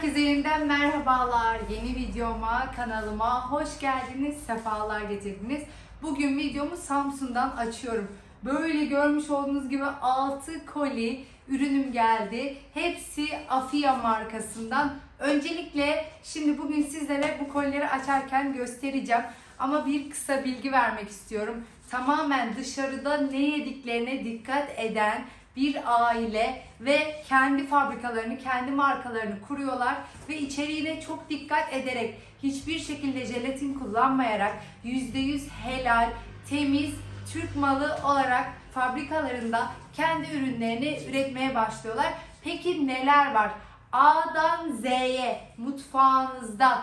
Herkese yeniden merhabalar. Yeni videoma, kanalıma hoş geldiniz, sefalar getirdiniz. Bugün videomu Samsun'dan açıyorum. Böyle görmüş olduğunuz gibi 6 koli ürünüm geldi. Hepsi Afia markasından. Öncelikle şimdi bugün sizlere bu kolileri açarken göstereceğim. Ama bir kısa bilgi vermek istiyorum. Tamamen dışarıda ne yediklerine dikkat eden bir aile ve kendi fabrikalarını, kendi markalarını kuruyorlar ve içeriğine çok dikkat ederek hiçbir şekilde jelatin kullanmayarak %100 helal, temiz, Türk malı olarak fabrikalarında kendi ürünlerini üretmeye başlıyorlar. Peki neler var? A'dan Z'ye mutfağınızda,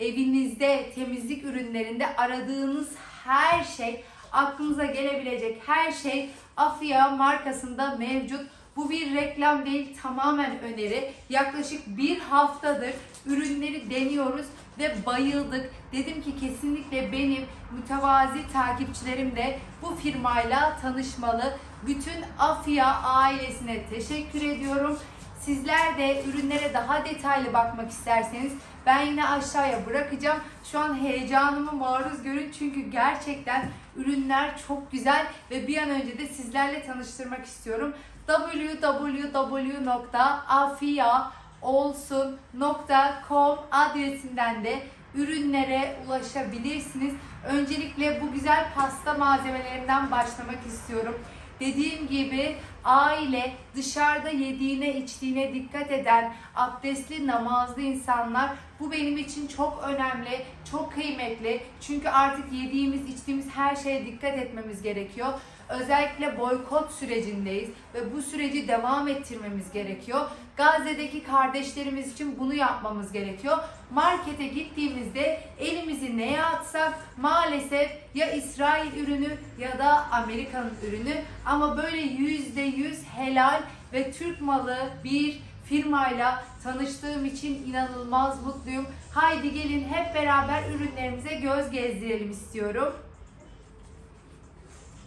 evinizde, temizlik ürünlerinde aradığınız her şey, aklınıza gelebilecek her şey Afia markasında mevcut. Bu bir reklam değil, tamamen öneri. Yaklaşık bir haftadır ürünleri deniyoruz ve bayıldık. Dedim ki kesinlikle benim mütevazi takipçilerim de bu firmayla tanışmalı. Bütün Afia ailesine teşekkür ediyorum. Sizler de ürünlere daha detaylı bakmak isterseniz ben yine aşağıya bırakacağım. Şu an heyecanımı maruz görün çünkü gerçekten ürünler çok güzel ve bir an önce de sizlerle tanıştırmak istiyorum. www.afiaolsun.com adresinden de ürünlere ulaşabilirsiniz. Öncelikle bu güzel pasta malzemelerinden başlamak istiyorum. Dediğim gibi aile dışarıda yediğine içtiğine dikkat eden abdestli namazlı insanlar bu benim için çok önemli, çok kıymetli. Çünkü artık yediğimiz içtiğimiz her şeye dikkat etmemiz gerekiyor. Özellikle boykot sürecindeyiz ve bu süreci devam ettirmemiz gerekiyor. Gazze'deki kardeşlerimiz için bunu yapmamız gerekiyor. Markete gittiğimizde elimizi neye atsak maalesef ya İsrail ürünü ya da Amerika'nın ürünü ama böyle yüzde yüz helal ve Türk malı bir firmayla tanıştığım için inanılmaz mutluyum. Haydi gelin hep beraber ürünlerimize göz gezdirelim istiyorum.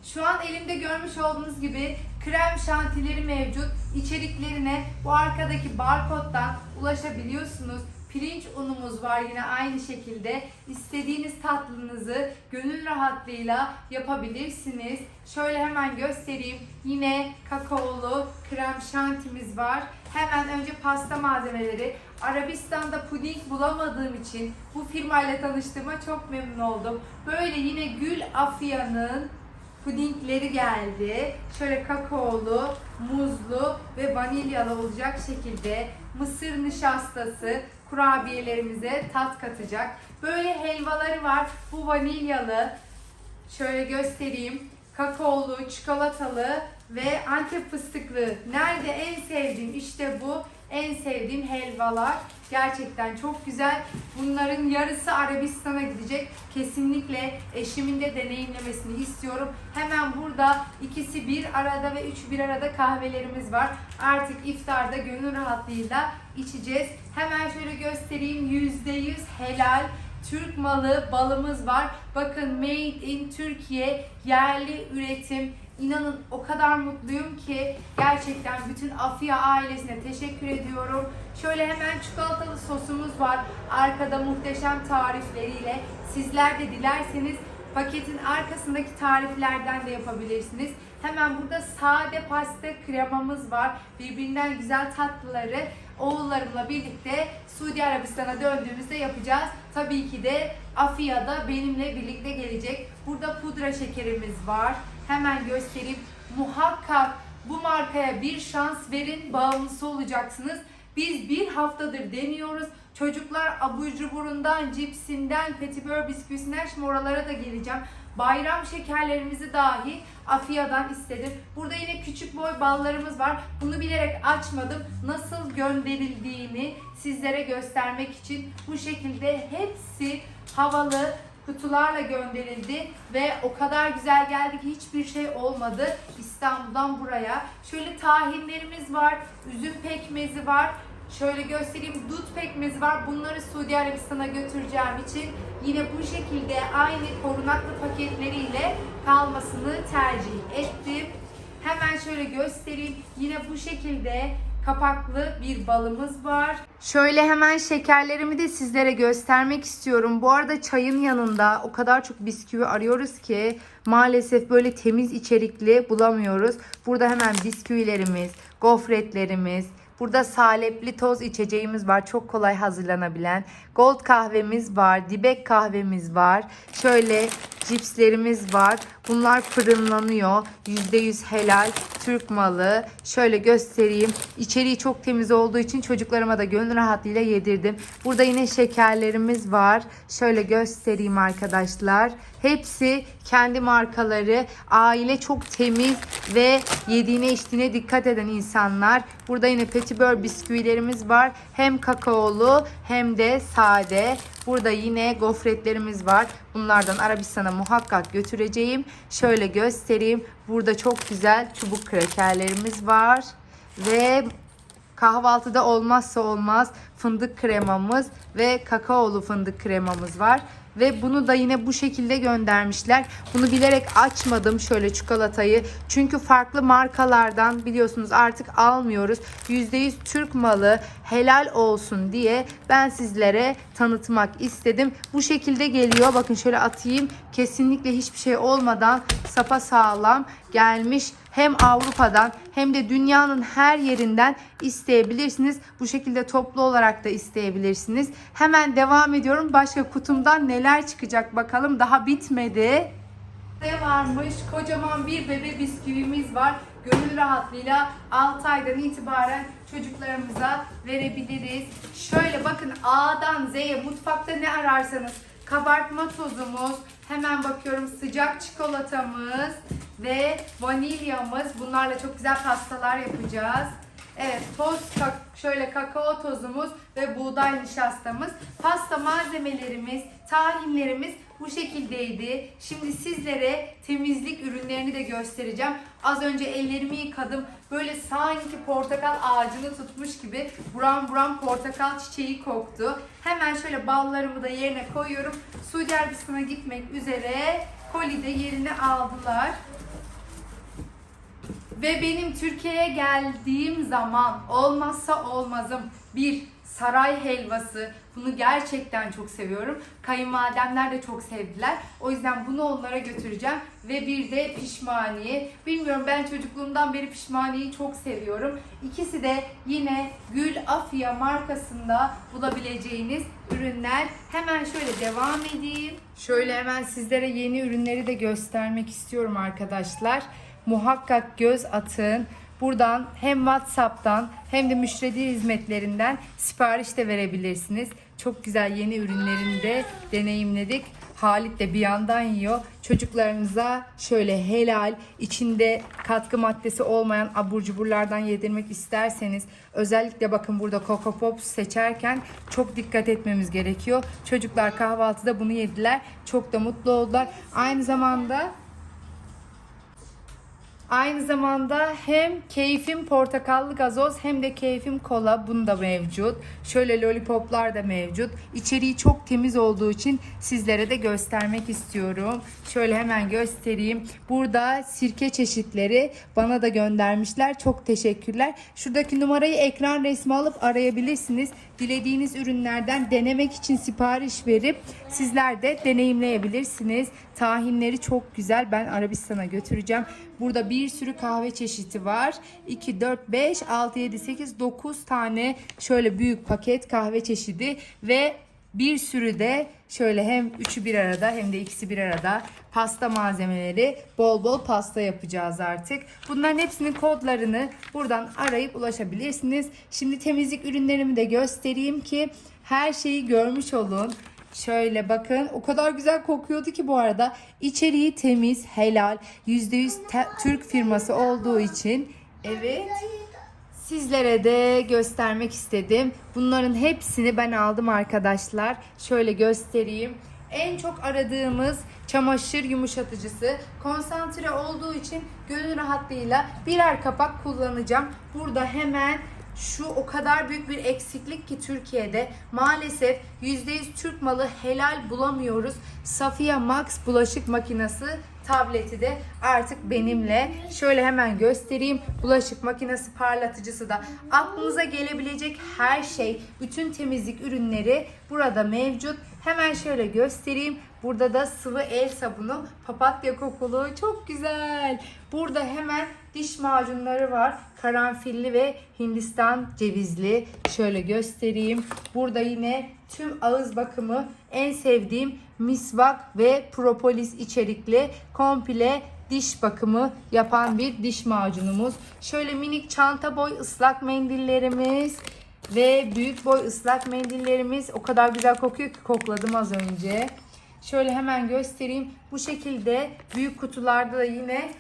Şu an elimde görmüş olduğunuz gibi krem şantileri mevcut. İçeriklerine bu arkadaki barkoddan ulaşabiliyorsunuz. Pirinç unumuz var yine aynı şekilde. İstediğiniz tatlınızı gönül rahatlığıyla yapabilirsiniz. Şöyle hemen göstereyim. Yine kakaolu krem şantimiz var. Hemen önce pasta malzemeleri. Arabistan'da puding bulamadığım için bu firmayla tanıştığıma çok memnun oldum. Böyle yine Gül Afya'nın pudingleri geldi. Şöyle kakaolu, muzlu ve vanilyalı olacak şekilde mısır nişastası kurabiyelerimize tat katacak. Böyle helvaları var. Bu vanilyalı. Şöyle göstereyim. Kakaolu, çikolatalı ve antep fıstıklı. Nerede en sevdiğim işte bu. En sevdiğim helvalar. Gerçekten çok güzel. Bunların yarısı Arabistan'a gidecek. Kesinlikle eşimin de deneyimlemesini istiyorum. Hemen burada ikisi bir arada ve üç bir arada kahvelerimiz var. Artık iftarda gönül rahatlığıyla içeceğiz. Hemen şöyle göstereyim. %100 helal Türk malı balımız var. Bakın made in Türkiye yerli üretim. İnanın o kadar mutluyum ki gerçekten bütün Afia ailesine teşekkür ediyorum. Şöyle hemen çikolatalı sosumuz var. Arkada muhteşem tarifleriyle. Sizler de dilerseniz paketin arkasındaki tariflerden de yapabilirsiniz. Hemen burada sade pasta kremamız var. Birbirinden güzel tatlıları oğullarımla birlikte Suudi Arabistan'a döndüğümüzde yapacağız. Tabii ki de Afia da benimle birlikte gelecek. Burada pudra şekerimiz var. Hemen göstereyim. Muhakkak bu markaya bir şans verin, bağımlısı olacaksınız. Biz bir haftadır deniyoruz. Çocuklar abur cuburundan, cipsinden, petibör bisküvisinden şimdi oralara da geleceğim. Bayram şekerlerimizi dahi Afia'dan istedim. Burada yine küçük boy ballarımız var. Bunu bilerek açmadım. Nasıl gönderildiğini sizlere göstermek için bu şekilde hepsi havalı kutularla gönderildi ve o kadar güzel geldi ki hiçbir şey olmadı İstanbul'dan buraya. Şöyle tahinlerimiz var, üzüm pekmezi var. Şöyle göstereyim dut pekmezi var. Bunları Suudi Arabistan'a götüreceğim için yine bu şekilde aynı korunaklı paketleriyle kalmasını tercih ettim. Hemen şöyle göstereyim. Yine bu şekilde kapaklı bir balımız var. Şöyle hemen şekerlerimi de sizlere göstermek istiyorum. Bu arada çayın yanında o kadar çok bisküvi arıyoruz ki maalesef böyle temiz içerikli bulamıyoruz. Burada hemen bisküvilerimiz, gofretlerimiz, Burada salepli toz içeceğimiz var. Çok kolay hazırlanabilen. Gold kahvemiz var. Dibek kahvemiz var. Şöyle cipslerimiz var. Bunlar fırınlanıyor. %100 helal Türk malı. Şöyle göstereyim. İçeriği çok temiz olduğu için çocuklarıma da gönül rahatlığıyla yedirdim. Burada yine şekerlerimiz var. Şöyle göstereyim arkadaşlar. Hepsi kendi markaları. Aile çok temiz ve yediğine içtiğine dikkat eden insanlar. Burada yine petibör bisküvilerimiz var. Hem kakaolu hem de sade. Burada yine gofretlerimiz var. Bunlardan Arabistan'a muhakkak götüreceğim. Şöyle göstereyim. Burada çok güzel çubuk krekerlerimiz var. Ve kahvaltıda olmazsa olmaz fındık kremamız ve kakaolu fındık kremamız var. Ve bunu da yine bu şekilde göndermişler. Bunu bilerek açmadım şöyle çikolatayı. Çünkü farklı markalardan biliyorsunuz artık almıyoruz. %100 Türk malı helal olsun diye ben sizlere tanıtmak istedim. Bu şekilde geliyor. Bakın şöyle atayım. Kesinlikle hiçbir şey olmadan sapa sağlam gelmiş. Hem Avrupa'dan hem de dünyanın her yerinden isteyebilirsiniz. Bu şekilde toplu olarak da isteyebilirsiniz. Hemen devam ediyorum. Başka kutumdan neler çıkacak bakalım. Daha bitmedi. Ne varmış? Kocaman bir bebe bisküvimiz var. Gönül rahatlığıyla 6 aydan itibaren çocuklarımıza verebiliriz. Şöyle bakın A'dan Z'ye mutfakta ne ararsanız kabartma tozumuz, hemen bakıyorum sıcak çikolatamız ve vanilyamız. Bunlarla çok güzel pastalar yapacağız. Evet toz kak- şöyle kakao tozumuz ve buğday nişastamız. Pasta malzemelerimiz, tahinlerimiz bu şekildeydi. Şimdi sizlere temizlik ürünlerini de göstereceğim. Az önce ellerimi yıkadım. Böyle sanki portakal ağacını tutmuş gibi buram buram portakal çiçeği koktu. Hemen şöyle ballarımı da yerine koyuyorum. Suudi Arabistan'a gitmek üzere koli de yerini aldılar. Ve benim Türkiye'ye geldiğim zaman olmazsa olmazım bir saray helvası. Bunu gerçekten çok seviyorum. Kayınvalidemler de çok sevdiler. O yüzden bunu onlara götüreceğim. Ve bir de pişmaniye. Bilmiyorum ben çocukluğumdan beri pişmaniyeyi çok seviyorum. İkisi de yine Gül Afya markasında bulabileceğiniz ürünler. Hemen şöyle devam edeyim. Şöyle hemen sizlere yeni ürünleri de göstermek istiyorum arkadaşlar muhakkak göz atın. Buradan hem WhatsApp'tan hem de müşteri hizmetlerinden sipariş de verebilirsiniz. Çok güzel yeni ürünlerini de deneyimledik. Halit de bir yandan yiyor. Çocuklarınıza şöyle helal, içinde katkı maddesi olmayan abur cuburlardan yedirmek isterseniz özellikle bakın burada Coco Pops seçerken çok dikkat etmemiz gerekiyor. Çocuklar kahvaltıda bunu yediler. Çok da mutlu oldular. Aynı zamanda Aynı zamanda hem keyfim portakallı gazoz hem de keyfim kola bunda mevcut. Şöyle lollipoplar da mevcut. İçeriği çok temiz olduğu için sizlere de göstermek istiyorum. Şöyle hemen göstereyim. Burada sirke çeşitleri bana da göndermişler. Çok teşekkürler. Şuradaki numarayı ekran resmi alıp arayabilirsiniz. Dilediğiniz ürünlerden denemek için sipariş verip sizler de deneyimleyebilirsiniz. Tahinleri çok güzel. Ben Arabistan'a götüreceğim. Burada bir sürü kahve çeşidi var. 2, 4, 5, 6, 7, 8, 9 tane şöyle büyük paket kahve çeşidi ve bir sürü de şöyle hem üçü bir arada hem de ikisi bir arada pasta malzemeleri bol bol pasta yapacağız artık. Bunların hepsinin kodlarını buradan arayıp ulaşabilirsiniz. Şimdi temizlik ürünlerimi de göstereyim ki her şeyi görmüş olun. Şöyle bakın o kadar güzel kokuyordu ki bu arada. İçeriği temiz, helal, %100 te- Türk firması olduğu için. Evet. Sizlere de göstermek istedim. Bunların hepsini ben aldım arkadaşlar. Şöyle göstereyim. En çok aradığımız çamaşır yumuşatıcısı konsantre olduğu için gönül rahatlığıyla birer kapak kullanacağım. Burada hemen şu o kadar büyük bir eksiklik ki Türkiye'de maalesef %100 Türk malı helal bulamıyoruz. Safiye Max bulaşık makinesi tableti de artık benimle. Şöyle hemen göstereyim. Bulaşık makinesi parlatıcısı da aklınıza gelebilecek her şey, bütün temizlik ürünleri burada mevcut. Hemen şöyle göstereyim. Burada da sıvı el sabunu, papatya kokulu, çok güzel. Burada hemen diş macunları var. Karanfilli ve Hindistan cevizli. Şöyle göstereyim. Burada yine tüm ağız bakımı en sevdiğim misvak ve propolis içerikli komple diş bakımı yapan bir diş macunumuz. Şöyle minik çanta boy ıslak mendillerimiz ve büyük boy ıslak mendillerimiz o kadar güzel kokuyor ki kokladım az önce. Şöyle hemen göstereyim. Bu şekilde büyük kutularda da yine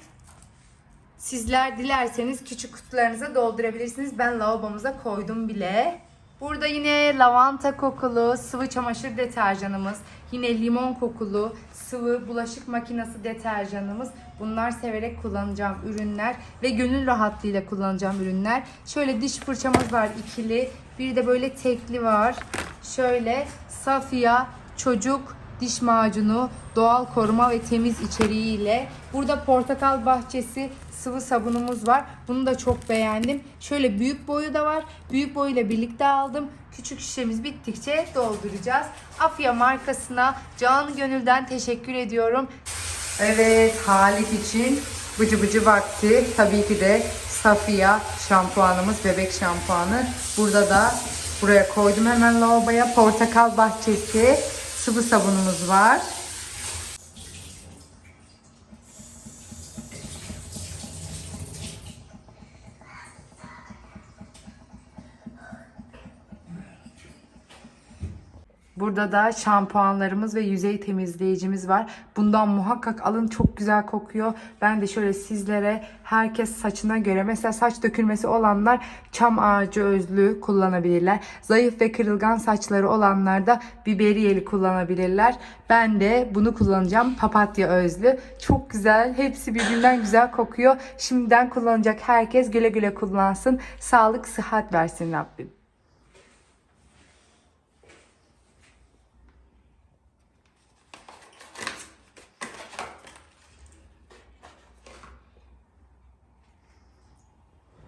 sizler dilerseniz küçük kutularınıza doldurabilirsiniz. Ben lavabomuza koydum bile. Burada yine lavanta kokulu sıvı çamaşır deterjanımız, yine limon kokulu sıvı bulaşık makinesi deterjanımız. Bunlar severek kullanacağım ürünler ve gönül rahatlığıyla kullanacağım ürünler. Şöyle diş fırçamız var ikili, bir de böyle tekli var. Şöyle Safia çocuk diş macunu doğal koruma ve temiz içeriğiyle. Burada portakal bahçesi sıvı sabunumuz var. Bunu da çok beğendim. Şöyle büyük boyu da var. Büyük boyuyla birlikte aldım. Küçük şişemiz bittikçe dolduracağız. Afya markasına canı gönülden teşekkür ediyorum. Evet Halik için bıcı bıcı vakti. Tabii ki de Safiya şampuanımız, bebek şampuanı. Burada da buraya koydum hemen lavaboya. Portakal bahçesi sıvı sabunumuz var. Burada da şampuanlarımız ve yüzey temizleyicimiz var. Bundan muhakkak alın çok güzel kokuyor. Ben de şöyle sizlere herkes saçına göre mesela saç dökülmesi olanlar çam ağacı özlü kullanabilirler. Zayıf ve kırılgan saçları olanlar da biberiyeli kullanabilirler. Ben de bunu kullanacağım papatya özlü. Çok güzel. Hepsi birbirinden güzel kokuyor. Şimdiden kullanacak herkes güle güle kullansın. Sağlık, sıhhat versin Rabbim.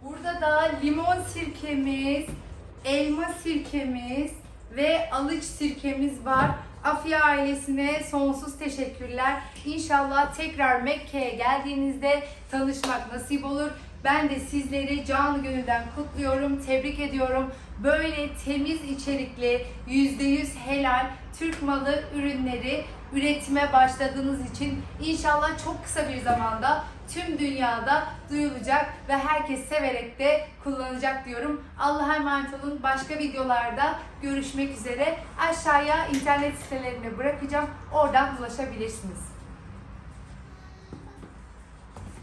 Burada da limon sirkemiz, elma sirkemiz ve alıç sirkemiz var. Afya ailesine sonsuz teşekkürler. İnşallah tekrar Mekke'ye geldiğinizde tanışmak nasip olur. Ben de sizleri canı gönülden kutluyorum, tebrik ediyorum. Böyle temiz içerikli, %100 helal Türk malı ürünleri üretime başladığınız için inşallah çok kısa bir zamanda tüm dünyada duyulacak ve herkes severek de kullanacak diyorum. Allah'a emanet olun. Başka videolarda görüşmek üzere. Aşağıya internet sitelerini bırakacağım. Oradan ulaşabilirsiniz.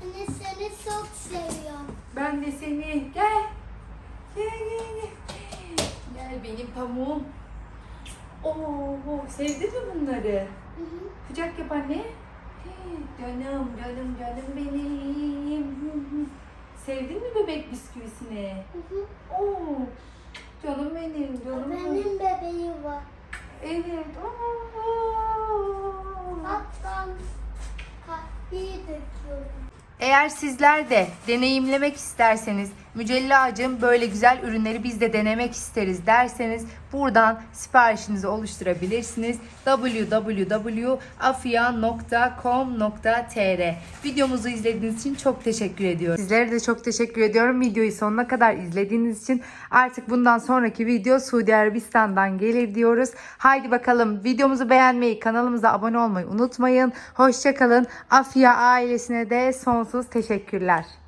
Anne seni çok seviyorum. Ben de seni gel. Gel gel gel. Gel benim pamuğum. Oo, sevdin mi bunları? Hı hı. Kucak yap anne. Canım, canım, canım benim. Sevdin mi bebek bisküvisini? Hı hı. Oo, canım benim, canım benim. Benim bebeğim var. Evet. Oo. Hatta kahveyi döküyorum. Eğer sizler de deneyimlemek isterseniz Mücellacığım böyle güzel ürünleri biz de denemek isteriz derseniz buradan siparişinizi oluşturabilirsiniz. www.afia.com.tr Videomuzu izlediğiniz için çok teşekkür ediyorum. Sizlere de çok teşekkür ediyorum. Videoyu sonuna kadar izlediğiniz için artık bundan sonraki video Suudi Arabistan'dan gelir diyoruz. Haydi bakalım videomuzu beğenmeyi, kanalımıza abone olmayı unutmayın. Hoşçakalın. Afia ailesine de sonsuz teşekkürler.